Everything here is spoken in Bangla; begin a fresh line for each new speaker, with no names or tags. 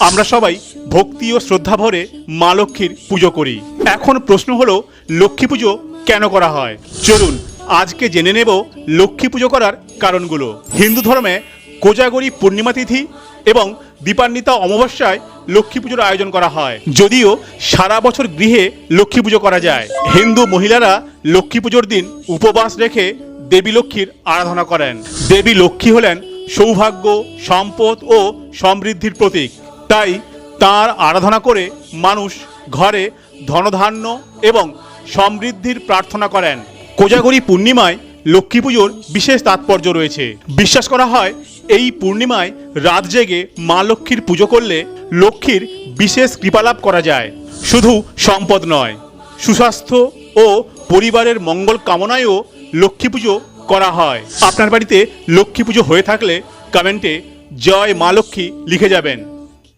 আমরা সবাই ভক্তি ও শ্রদ্ধা ভরে মা লক্ষ্মীর পুজো করি। এখন প্রশ্ন হলো, লক্ষ্মী পুজো কেন করা হয়? চলুন, আজকে জেনে নেব লক্ষ্মী পুজো করার কারণগুলো। হিন্দু ধর্মে কোজাগরী পূর্ণিমা তিথি এবং দীপান্বিতা অমাবস্যায় লক্ষ্মী পুজোর আয়োজন করা হয়। যদিও সারা বছর গৃহে লক্ষ্মী পুজো করা যায়। হিন্দু মহিলারা লক্ষ্মী পুজোর দিন উপবাস রেখে দেবী লক্ষ্মীর আরাধনা করেন। দেবী লক্ষ্মী হলেন সৌভাগ্য, সম্পদ ও সমৃদ্ধির প্রতীক। তাই তার আরাধনা করে মানুষ ঘরে ধনধান্য এবং সমৃদ্ধির প্রার্থনা করেন। কোজাগরী পূর্ণিমায় লক্ষ্মী পুজোর বিশেষ তাৎপর্য রয়েছে। বিশ্বাস করা হয়, এই পূর্ণিমায় রাত জেগে মা লক্ষ্মীর পুজো করলে লক্ষ্মীর বিশেষ কৃপালাভ করা যায়। শুধু সম্পদ নয়, সুস্বাস্থ্য ও পরিবারের মঙ্গল কামনায়ও লক্ষ্মী পুজো করা হয়। আপনার বাড়িতে লক্ষ্মী পুজো হয়ে থাকলে কমেন্টে জয় মা লক্ষ্মী লিখে যাবেন।